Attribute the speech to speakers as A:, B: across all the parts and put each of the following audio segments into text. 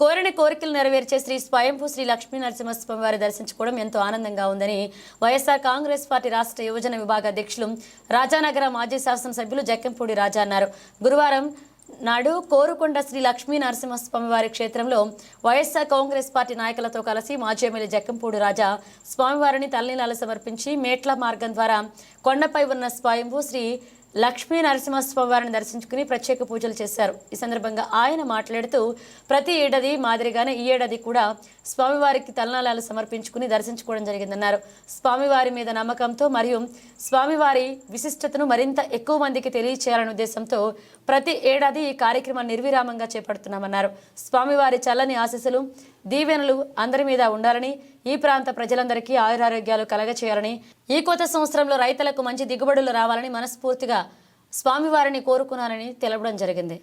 A: కోరిన కోరికలు నెరవేర్చే శ్రీ స్వయంభూ శ్రీ లక్ష్మీ నరసింహస్వామి వారి దర్శించుకోవడం ఎంతో ఆనందంగా ఉందని వైఎస్ఆర్ కాంగ్రెస్ పార్టీ రాష్ట్ర యువజన విభాగ అధ్యక్షులు రాజానగర మాజీ శాసనసభ్యులు జక్కంపూడి రాజా అన్నారు. గురువారం నాడు కోరుకొండ శ్రీ లక్ష్మీ నరసింహస్వామి వారి క్షేత్రంలో వైఎస్ఆర్ కాంగ్రెస్ పార్టీ నాయకులతో కలిసి మాజీ ఎమ్మెల్యే జక్కంపూడి రాజా స్వామివారిని తల్లినాలు సమర్పించి మేట్ల మార్గం ద్వారా కొండపై ఉన్న స్వయంభూ శ్రీ లక్ష్మీ నరసింహస్వామి వారిని దర్శించుకుని ప్రత్యేక పూజలు చేశారు. ఈ సందర్భంగా ఆయన మాట్లాడుతూ ప్రతి ఏడాది మాదిరిగానే ఈ ఏడాది కూడా స్వామివారికి తలనాళాలు సమర్పించుకుని దర్శించుకోవడం జరిగిందన్నారు. స్వామివారి మీద నమ్మకంతో మరియు స్వామివారి విశిష్టతను మరింత ఎక్కువ మందికి తెలియచేయాలనే ఉద్దేశంతో ప్రతి ఏడాది ఈ కార్యక్రమాన్ని నిర్విరామంగా చేపడుతున్నామన్నారు. స్వామివారి చల్లని ఆశీస్సులు దీవెనలు అందరి మీద ఉండాలని ఈ ప్రాంత ప్రజలందరికీ ఆయురారోగ్యాలు కలగచేయాలని ఈ కొత్త సంవత్సరంలో రైతులకు మంచి దిగుబడులు రావాలని మనస్ఫూర్తిగా స్వామివారిని కోరుకున్నానని తెలపడం జరిగింది.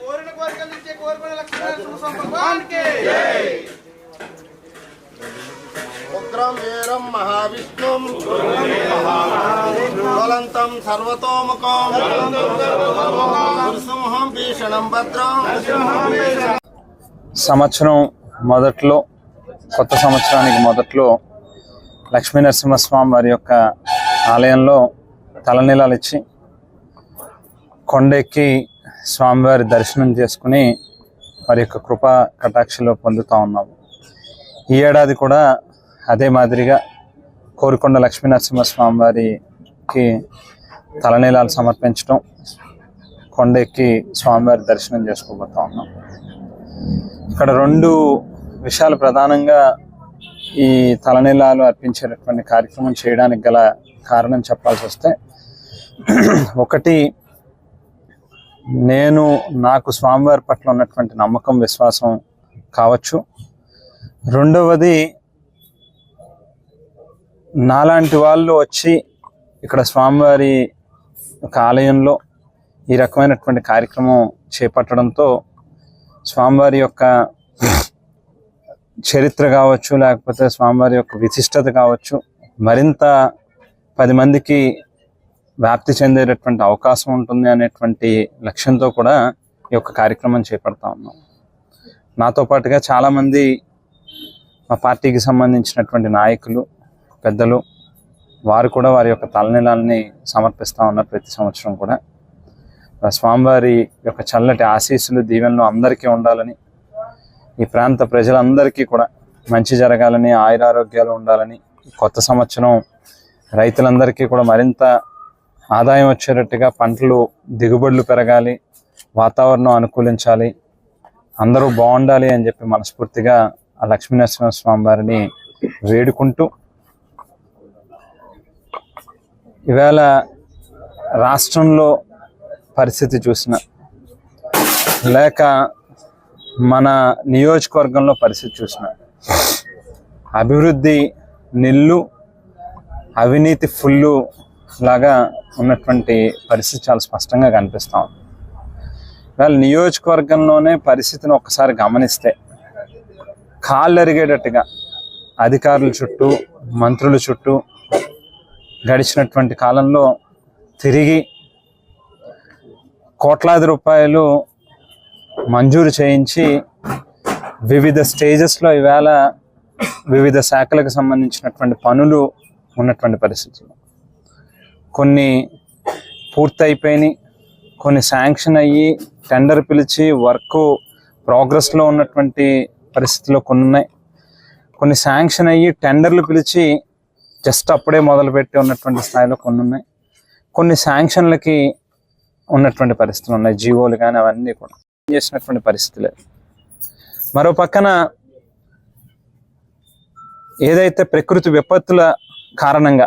B: కోరిన కోరికలు ఇచ్చే కోరుకునే స్వామి
C: వీరం మహావిష్ణుం. జ్వలంతం సర్వతోముఖం. నృసింహం భీషణం భద్రం.
D: సంవత్సరం మొదట్లో కొత్త సంవత్సరానికి మొదట్లో లక్ష్మీ నరసింహస్వామి వారి యొక్క ఆలయంలో తలనీలాలు ఇచ్చి కొండెక్కి స్వామివారి దర్శనం చేసుకుని వారి యొక్క కృపా కటాక్షలు పొందుతూ ఉన్నాము. ఈ ఏడాది కూడా అదే మాదిరిగా కోరికొండ లక్ష్మీ నరసింహస్వామి వారికి తలనీలాలు సమర్పించడం కొండెక్కి స్వామివారి దర్శనం చేసుకోబోతా ఉన్నాం. ఇక్కడ రెండు విషయాలు ప్రధానంగా ఈ తలనీలాలు అర్పించేటటువంటి కార్యక్రమం చేయడానికి గల కారణం చెప్పాల్సి వస్తే ఒకటి నేను నాకు స్వామివారి పట్ల ఉన్నటువంటి నమ్మకం విశ్వాసం కావచ్చు. రెండవది నాలాంటి వాళ్ళు వచ్చి ఇక్కడ స్వామివారి ఒక ఆలయంలో ఈ రకమైనటువంటి కార్యక్రమం చేపట్టడంతో స్వామివారి యొక్క చరిత్ర కావచ్చు లేకపోతే స్వామివారి యొక్క విశిష్టత కావచ్చు మరింత పది మందికి వ్యాప్తి చెందేటటువంటి అవకాశం ఉంటుంది అనేటువంటి లక్ష్యంతో కూడా ఈ యొక్క కార్యక్రమం చేపడతా ఉన్నాం. నాతో పాటుగా చాలామంది మా పార్టీకి సంబంధించినటువంటి నాయకులు పెద్దలు వారు కూడా వారి యొక్క తలనీలాల్ని సమర్పిస్తూ ఉన్నారు ప్రతి సంవత్సరం కూడా. ఆ స్వామివారి యొక్క చల్లటి ఆశీస్సులు దీవెనలు అందరికీ ఉండాలని ఈ ప్రాంత ప్రజలందరికీ కూడా మంచి జరగాలని ఆయురారోగ్యాలు ఉండాలని కొత్త సంవత్సరం రైతులందరికీ కూడా మరింత ఆదాయం వచ్చేటట్టుగా పంటలు దిగుబడులు పెరగాలి వాతావరణం అనుకూలించాలి అందరూ బాగుండాలి అని చెప్పి మనస్ఫూర్తిగా ఆ లక్ష్మీనరసింహ స్వామి వారిని వేడుకుంటూ ఇవాళ రాష్ట్రంలో పరిస్థితి చూసిన లేక మన నియోజకవర్గంలో పరిస్థితి చూసిన అభివృద్ధి నిల్లు అవినీతి ఫుల్లు లాగా ఉన్నటువంటి పరిస్థితి చాలా స్పష్టంగా కనిపిస్తూ ఉంది. ఇవాళ నియోజకవర్గంలోనే పరిస్థితిని ఒక్కసారి గమనిస్తే కాళ్ళరిగేటట్టుగా అధికారుల చుట్టూ మంత్రుల చుట్టూ గడిచినటువంటి కాలంలో తిరిగి కోట్లాది రూపాయలు మంజూరు చేయించి వివిధ స్టేజెస్లో ఈవేళ వివిధ శాఖలకు సంబంధించినటువంటి పనులు ఉన్నటువంటి పరిస్థితులు. కొన్ని పూర్తయిపోయినాయి కొన్ని శాంక్షన్ అయ్యి టెండర్ పిలిచి వర్క్ ప్రోగ్రెస్లో ఉన్నటువంటి పరిస్థితిలో కొన్ని ఉన్నాయి కొన్ని శాంక్షన్ అయ్యి టెండర్లు పిలిచి జస్ట్ అప్పుడే మొదలుపెట్టి ఉన్నటువంటి స్థాయిలో కొన్ని ఉన్నాయి. కొన్ని శాంక్షన్లకి ఉన్నటువంటి పరిస్థితులు ఉన్నాయి. జీవోలు కానీ అవన్నీ కూడా చేసినటువంటి పరిస్థితులే మరో పక్కన ఏదైతే ప్రకృతి విపత్తుల కారణంగా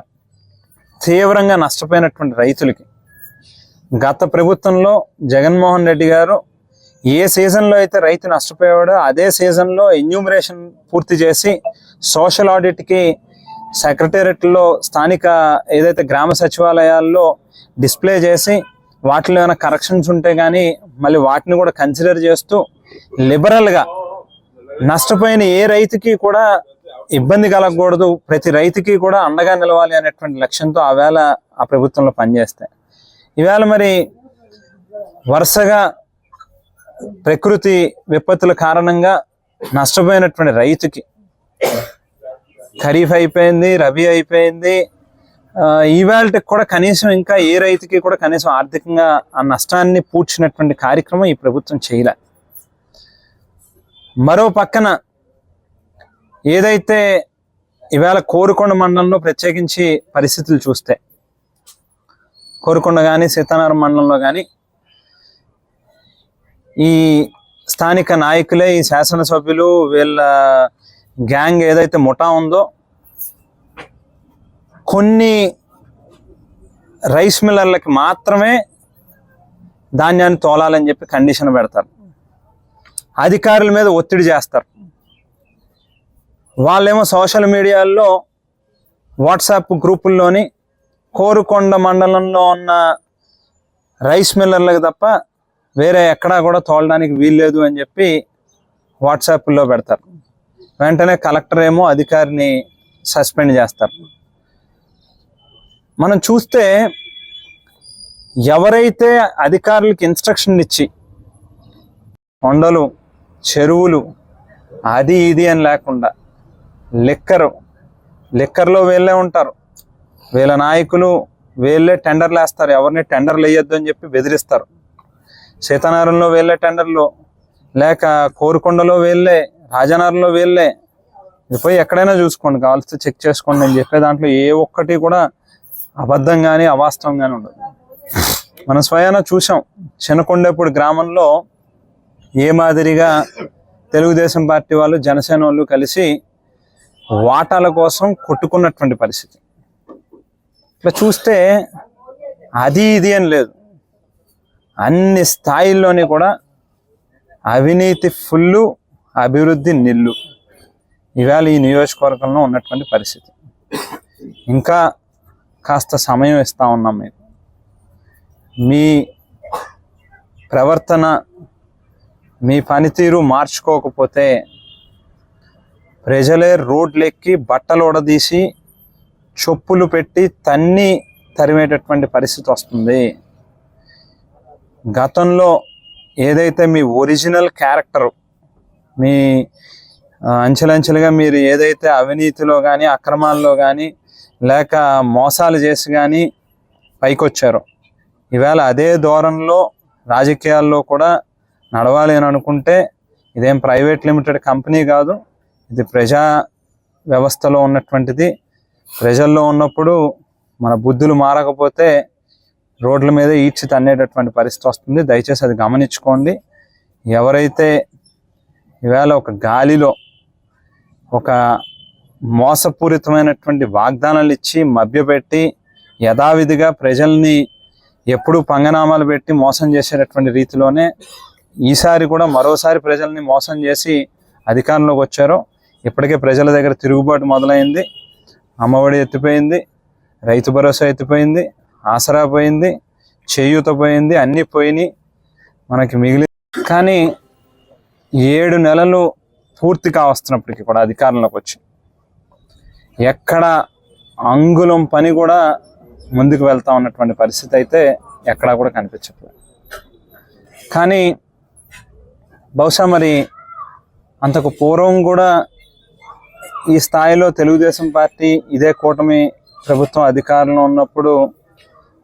D: తీవ్రంగా నష్టపోయినటువంటి రైతులకి గత ప్రభుత్వంలో జగన్మోహన్ రెడ్డి గారు ఏ సీజన్లో అయితే రైతు నష్టపోయాడో అదే సీజన్లో ఎన్యూమరేషన్ పూర్తి చేసి సోషల్ ఆడిట్కి సెక్రటేరియట్లో స్థానిక ఏదైతే గ్రామ సచివాలయాల్లో డిస్ప్లే చేసి వాటిలో ఏమైనా కరెక్షన్స్ ఉంటే కానీ మళ్ళీ వాటిని కూడా కన్సిడర్ చేస్తూ లిబరల్గా నష్టపోయిన ఏ రైతుకి కూడా ఇబ్బంది కలగకూడదు ప్రతి రైతుకి కూడా అండగా నిలవాలి అనేటువంటి లక్ష్యంతో ఆవేళ ఆ ప్రభుత్వంలో పనిచేస్తాయి. ఈవేళ మరి వరుసగా ప్రకృతి విపత్తుల కారణంగా నష్టపోయినటువంటి రైతుకి ఖరీఫ్ అయిపోయింది రబీ అయిపోయింది. ఈవేళకి కూడా కనీసం ఇంకా ఏ రైతుకి కూడా కనీసం ఆర్థికంగా ఆ నష్టాన్ని పూడ్చినటువంటి కార్యక్రమం ఈ ప్రభుత్వం చేయలే. మరో పక్కన ఏదైతే ఇవాళ కోరుకొండ మండలంలో ప్రత్యేకించి పరిస్థితులు చూస్తే కోరుకొండ కానీ సీతానగరం మండలంలో కానీ ఈ స్థానిక నాయకులే ఈ శాసనసభ్యులు వీళ్ళ గ్యాంగ్ ఏదైతే ముఠా ఉందో కొన్ని రైస్ మిల్లర్లకి మాత్రమే ధాన్యాన్ని తోలాలని చెప్పి కండిషన్ పెడతారు. అధికారుల మీద ఒత్తిడి చేస్తారు. వాళ్ళేమో సోషల్ మీడియాల్లో వాట్సాప్ గ్రూపుల్లోని కోరుకొండ మండలంలో ఉన్న రైస్ మిల్లర్లకు తప్ప వేరే ఎక్కడా కూడా తోలడానికి వీల్లేదు అని చెప్పి వాట్సాప్లో పెడతారు. వెంటనే కలెక్టర్ ఏమో అధికారిని సస్పెండ్ చేస్తారు. మనం చూస్తే ఎవరైతే అధికారులకు ఇన్స్ట్రక్షన్ ఇచ్చి కొండలు చెరువులు అది ఇది అని లేకుండా లిక్కరు లిక్కర్లో వీళ్ళే ఉంటారు. వీళ్ళ నాయకులు వీళ్ళే టెండర్లు వేస్తారు. ఎవరిని టెండర్లు వేయొద్దు అని చెప్పి బెదిరిస్తారు. సీతానగరంలో వీళ్ళే టెండర్లు లేక కోరుకొండలో వీళ్ళే రాజానగర్లో వీళ్ళే. ఇది పోయి ఎక్కడైనా చూసుకోండి కావాల్సి చెక్ చేసుకోండి నేను చెప్పే దాంట్లో ఏ ఒక్కటి కూడా అబద్ధం కానీ అవాస్తవం కానీ ఉండదు. మనం స్వయాన చూసాం చిన్నకొండేపూడి గ్రామంలో ఏ మాదిరిగా తెలుగుదేశం పార్టీ వాళ్ళు జనసేన వాళ్ళు కలిసి వాటాల కోసం కొట్టుకున్నటువంటి పరిస్థితి. ఇట్లా చూస్తే అది ఇది అని లేదు. అన్ని స్థాయిల్లోనే కూడా అవినీతి ఫుల్లు అభివృద్ధి నిల్లు. ఇవాళ ఈ నియోజకవర్గంలో ఉన్నటువంటి పరిస్థితి. ఇంకా కాస్త సమయం ఇస్తా ఉన్నాం మీకు మీ ప్రవర్తన మీ పనితీరు మార్చుకోకపోతే ప్రజలే రోడ్లెక్కి బట్టలు ఉడదీసి చొప్పులు పెట్టి తన్ని తరిమేటటువంటి పరిస్థితి వస్తుంది. గతంలో ఏదైతే మీ ఒరిజినల్ క్యారెక్టర్ మీ అంచెలంచెలుగా మీరు ఏదైతే అవినీతిలో కానీ అక్రమాల్లో కానీ లేక మోసాలు చేసి కానీ పైకొచ్చారో ఈవేళ అదే ధోరణిలో రాజకీయాల్లో కూడా నడవాలి అని అనుకుంటే ఇదేం ప్రైవేట్ లిమిటెడ్ కంపెనీ కాదు ఇది ప్రజా వ్యవస్థలో ఉన్నటువంటిది. ప్రజల్లో ఉన్నప్పుడు మన బుద్ధులు మారకపోతే రోడ్ల మీద ఈడ్చి తన్నేటటువంటి పరిస్థితి వస్తుంది. దయచేసి అది గమనించుకోండి. ఎవరైతే ఈవేళ ఒక గాలిలో ఒక మోసపూరితమైనటువంటి వాగ్దానాలు ఇచ్చి మభ్యపెట్టి యథావిధిగా ప్రజల్ని ఎప్పుడూ పంగనామాలు పెట్టి మోసం చేసేటటువంటి రీతిలోనే ఈసారి కూడా మరోసారి ప్రజల్ని మోసం చేసి అధికారంలోకి వచ్చారు ఇప్పటికే ప్రజల దగ్గర తిరుగుబాటు మొదలైంది. అమ్మఒడి ఎత్తిపోయింది రైతు భరోసా ఎత్తిపోయింది ఆసరా పోయింది చేయూత పోయింది అన్నీ పోయినాయి. మనకి మిగిలి కానీ ఏడు నెలలు పూర్తి కావస్తున్నప్పటికీ కూడా అధికారంలోకి వచ్చి ఎక్కడ అంగుళం పని కూడా ముందుకు వెళ్తా ఉన్నటువంటి పరిస్థితి అయితే ఎక్కడా కూడా కనిపించట్లేదు. కానీ బహుశా మరి అంతకు పూర్వం కూడా ఈ స్థాయిలో తెలుగుదేశం పార్టీ ఇదే కూటమి ప్రభుత్వం అధికారంలో ఉన్నప్పుడు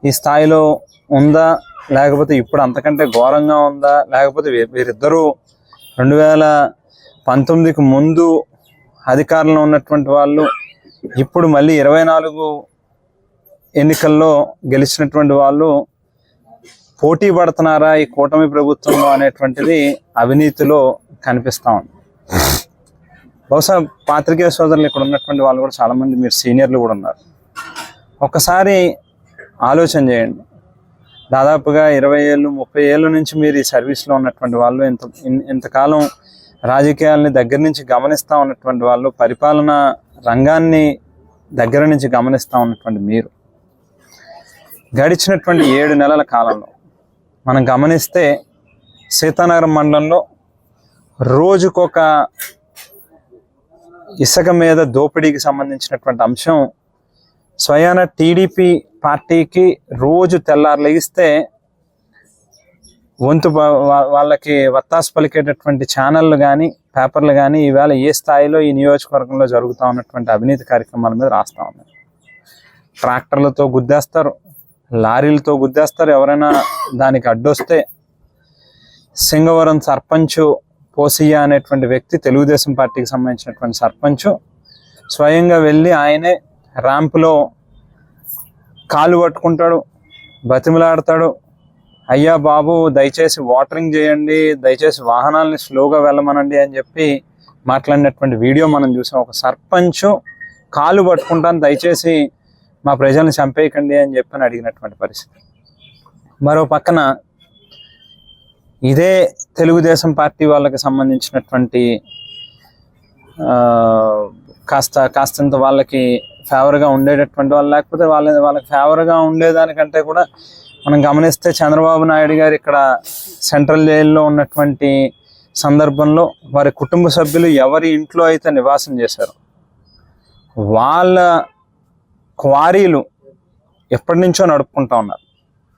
D: ఈ స్థాయిలో ఉందా? లేకపోతే ఇప్పుడు అంతకంటే ఘోరంగా ఉందా? లేకపోతే వీరిద్దరూ రెండు వేల పంతొమ్మిదికి ముందు అధికారంలో ఉన్నటువంటి వాళ్ళు ఇప్పుడు మళ్ళీ ఇరవై నాలుగు ఎన్నికల్లో గెలిచినటువంటి వాళ్ళు పోటీ పడుతున్నారా ఈ కూటమి ప్రభుత్వంలో అనేటువంటిది అవినీతిలో కనిపిస్తా ఉంది. బహుశా పాత్రికేయ సోదరులు ఇక్కడ ఉన్నటువంటి వాళ్ళు కూడా చాలామంది మీరు సీనియర్లు కూడా ఉన్నారు. ఒక్కసారి ఆలోచన చేయండి. దాదాపుగా ఇరవై ఏళ్ళు ముప్పై ఏళ్ళ నుంచి మీరు ఈ సర్వీస్లో ఉన్నటువంటి వాళ్ళు ఇంత ఇంతకాలం రాజకీయాల్ని దగ్గర నుంచి గమనిస్తూ ఉన్నటువంటి వాళ్ళు పరిపాలన రంగాన్ని దగ్గర నుంచి గమనిస్తూ ఉన్నటువంటి మీరు. గడిచినటువంటి ఏడు నెలల కాలంలో మనం గమనిస్తే సీతానగరం మండలంలో రోజుకొక ఇసుక మీద దోపిడీకి సంబంధించినటువంటి అంశం స్వయాన టీడీపీ పార్టీకి రోజు తెల్లారులేగిస్తే వంతు వాళ్ళకి వత్తాసు పలికేటటువంటి ఛానళ్ళు కానీ పేపర్లు కానీ ఈవేళ ఏ స్థాయిలో ఈ నియోజకవర్గంలో జరుగుతూ ఉన్నటువంటి అవినీతి కార్యక్రమాల మీద రాస్తూ ఉన్నారు. ట్రాక్టర్లతో గుద్దేస్తారు లారీలతో గుద్దేస్తారు ఎవరైనా దానికి అడ్డొస్తే సింగవరం సర్పంచ్ పోసియా అనేటువంటి వ్యక్తి తెలుగుదేశం పార్టీకి సంబంధించినటువంటి సర్పంచ్ స్వయంగా వెళ్ళి ఆయనే ర్యాంప్లో కాలు పట్టుకుంటాడు బతిమలాడతాడు. అయ్యా బాబు దయచేసి వాటరింగ్ చేయండి దయచేసి వాహనాలని స్లోగా వెళ్ళమనండి అని చెప్పి మాట్లాడినటువంటి వీడియో మనం చూసాం. ఒక సర్పంచ్ కాలు పట్టుకుంటాను దయచేసి మా ప్రజల్ని చంపేయకండి అని చెప్పి అని అడిగినటువంటి పరిస్థితి. మరో పక్కన ఇదే తెలుగుదేశం పార్టీ వాళ్ళకి సంబంధించినటువంటి కాస్త కాస్తంత వాళ్ళకి ఫేవర్గా ఉండేటటువంటి వాళ్ళు. లేకపోతే వాళ్ళ వాళ్ళకి ఫేవర్గా ఉండేదానికంటే కూడా మనం గమనిస్తే చంద్రబాబు నాయుడు గారు ఇక్కడ సెంట్రల్ జైల్లో ఉన్నటువంటి సందర్భంలో వారి కుటుంబ సభ్యులు ఎవరి ఇంట్లో అయితే నివాసం చేశారు వాళ్ళ క్వారీలు ఎప్పటి నుంచో నడుపుకుంటా ఉన్నారు.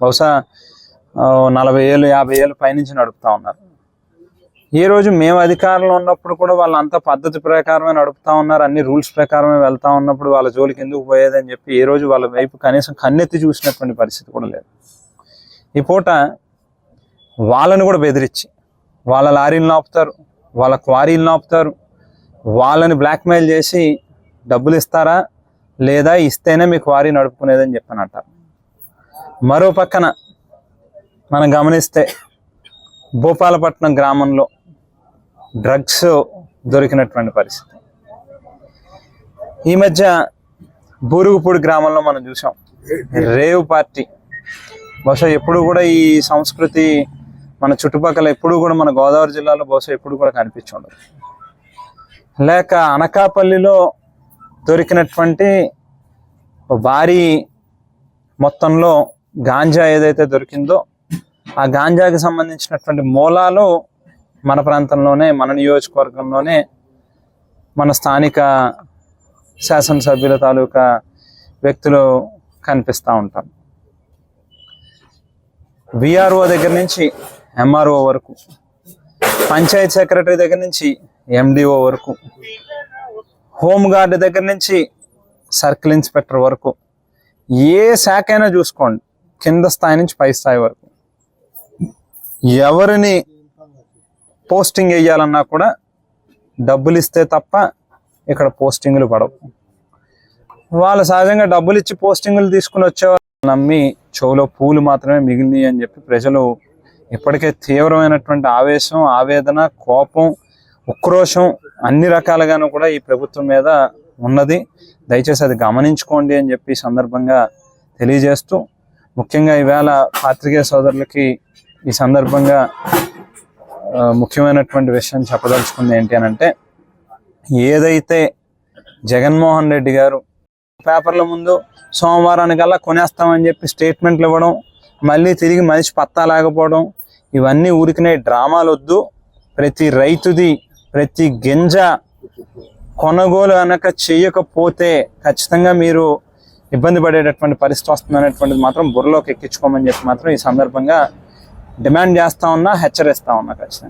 D: బహుశా నలభై ఏళ్ళు యాభై ఏళ్ళు పైనుంచి నడుపుతా ఉన్నారు. ఈ రోజు మేము అధికారంలో ఉన్నప్పుడు కూడా వాళ్ళు అంత పద్ధతి ప్రకారమే నడుపుతా ఉన్నారు అన్ని రూల్స్ ప్రకారమే వెళ్తా ఉన్నప్పుడు వాళ్ళ జోలికి ఎందుకు పోయేదని చెప్పి ఏ రోజు వాళ్ళ వైపు కనీసం కన్నెత్తి చూసినటువంటి పరిస్థితి కూడా లేదు. ఈ పూట వాళ్ళని కూడా బెదిరించి వాళ్ళ లారీలు ఆపుతారు వాళ్ళ క్వారీలను ఆపుతారు వాళ్ళని బ్లాక్మెయిల్ చేసి డబ్బులు ఇస్తారా లేదా ఇస్తేనే మీ క్వారీ నడుపుకునేదని చెప్పని అంటారు మరో పక్కన మనం గమనిస్తే భూపాలపట్నం గ్రామంలో డ్రగ్స్ దొరికినటువంటి పరిస్థితి. ఈ మధ్య బూరుగుపూడి గ్రామంలో మనం చూసాం. Rave party. బహుశా ఎప్పుడు కూడా ఈ సంస్కృతి మన చుట్టుపక్కల ఎప్పుడు కూడా మన గోదావరి జిల్లాలో బహుశా ఎప్పుడు కూడా కనిపించి లేక అనకాపల్లిలో దొరికినటువంటి భారీ మొత్తంలో గాంజా ఏదైతే దొరికిందో ఆ గాంజాకి సంబంధించినటువంటి మూలాలు మన ప్రాంతంలోనే మన నియోజకవర్గంలోనే మన స్థానిక శాసనసభ్యుల తాలూకా వ్యక్తులు కనిపిస్తూ ఉంటారు విఆర్ఓ దగ్గర నుంచి ఎంఆర్ఓ వరకు పంచాయత్ సెక్రటరీ దగ్గర నుంచి ఎండిఓ వరకు హోమ్ దగ్గర నుంచి సర్కిల్ ఇన్స్పెక్టర్ వరకు ఏ శాఖ అయినా చూసుకోండి. కింద స్థాయి నుంచి పై స్థాయి వరకు. ఎవరిని పోస్టింగ్ వేయాలన్నా కూడా డబ్బులు ఇస్తే తప్ప ఇక్కడ పోస్టింగ్లు పడవు. వాళ్ళు సహజంగా డబ్బులు ఇచ్చి పోస్టింగ్లు తీసుకుని వచ్చేవాళ్ళు నమ్మి చెవులో పూలు మాత్రమే మిగిలినాయి అని చెప్పి ప్రజలు ఇప్పటికే తీవ్రమైనటువంటి ఆవేశం ఆవేదన కోపం ఉక్రోషం అన్ని రకాలుగాను కూడా ఈ ప్రభుత్వం మీద ఉన్నది. దయచేసి అది గమనించుకోండి అని చెప్పి సందర్భంగా తెలియజేస్తూ ముఖ్యంగా ఈవేళ పాత్రికేయ సోదరులకి ఈ సందర్భంగా ముఖ్యమైనటువంటి విషయం చెప్పదలుచుకుంది ఏంటి అని అంటే ఏదైతే జగన్మోహన్ రెడ్డి గారు పేపర్ల ముందు సోమవారానికల్లా కొనేస్తామని చెప్పి స్టేట్మెంట్లు ఇవ్వడం మళ్ళీ తిరిగి మనిషి పత్తా లేకపోవడం ఇవన్నీ ఊరికినే డ్రామాలు వద్దు. ప్రతి రైతుది ప్రతి గింజ కొనుగోలు కనుక చేయకపోతే ఖచ్చితంగా మీరు ఇబ్బంది పడేటటువంటి పరిస్థితి వస్తుంది అనేటువంటిది మాత్రం బుర్రలోకి ఎక్కించుకోమని చెప్పి మాత్రం ఈ సందర్భంగా డిమాండ్ చేస్తా ఉన్నా హెచ్చరిస్తా ఉన్నా ఖచ్చితంగా.